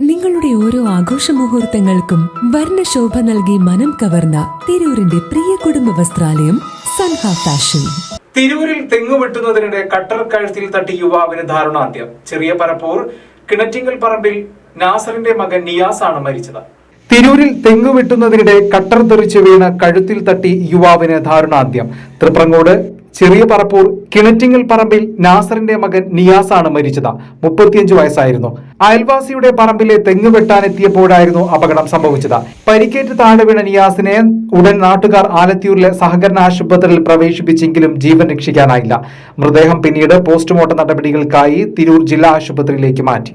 നിങ്ങളുടെ ഓരോ ആഘോഷ മുഹൂർത്തങ്ങൾക്കും വർണശോഭ നൽകി മനം കവർന്ന തിരൂരിന്റെ പ്രിയ കുടുംബ വസ്ത്രാലയം സൻഹ ഫാഷൻ. തിരൂരിൽ തെങ്ങ് വെട്ടുന്നതിനിടെ കട്ടർ കഴുത്തിൽ തട്ടി യുവാവിന് ദാരുണാന്ത്യം ചെറിയ പരപ്പൂർ കിണറ്റിങ്കൽ പറമ്പിൽ നാസറിന്റെ മകൻ നിയാസ് ആണ് മരിച്ചത്. തിരൂരിൽ തെങ്ങ് വെട്ടുന്നതിനിടെ കട്ടർ തെറിച്ച് വീണ കഴുത്തിൽ തട്ടി യുവാവിന് ദാരുണാന്ത്യം തൃപ്രങ്ങോട് ചെറിയ പറപ്പൂർ കിണറ്റിങ്ങൽ പറമ്പിൽ നാസറിന്റെ മകൻ നിയാസാണ് മരിച്ചത്. മുപ്പത്തിയഞ്ച് വയസ്സായിരുന്നു. അയൽവാസിയുടെ പറമ്പിലെ തെങ്ങ് വെട്ടാനെത്തിയപ്പോഴായിരുന്നു അപകടം സംഭവിച്ചത്. പരിക്കേറ്റ് താഴെ വീണ നിയാസിനെ ഉടൻ നാട്ടുകാർ ആലത്തിയൂരിലെ സഹകരണ ആശുപത്രിയിൽ പ്രവേശിപ്പിച്ചെങ്കിലും ജീവൻ രക്ഷിക്കാനായില്ല. മൃതദേഹം പിന്നീട് പോസ്റ്റ്മോർട്ടം നടപടികൾക്കായി തിരൂർ ജില്ലാ ആശുപത്രിയിലേക്ക് മാറ്റി.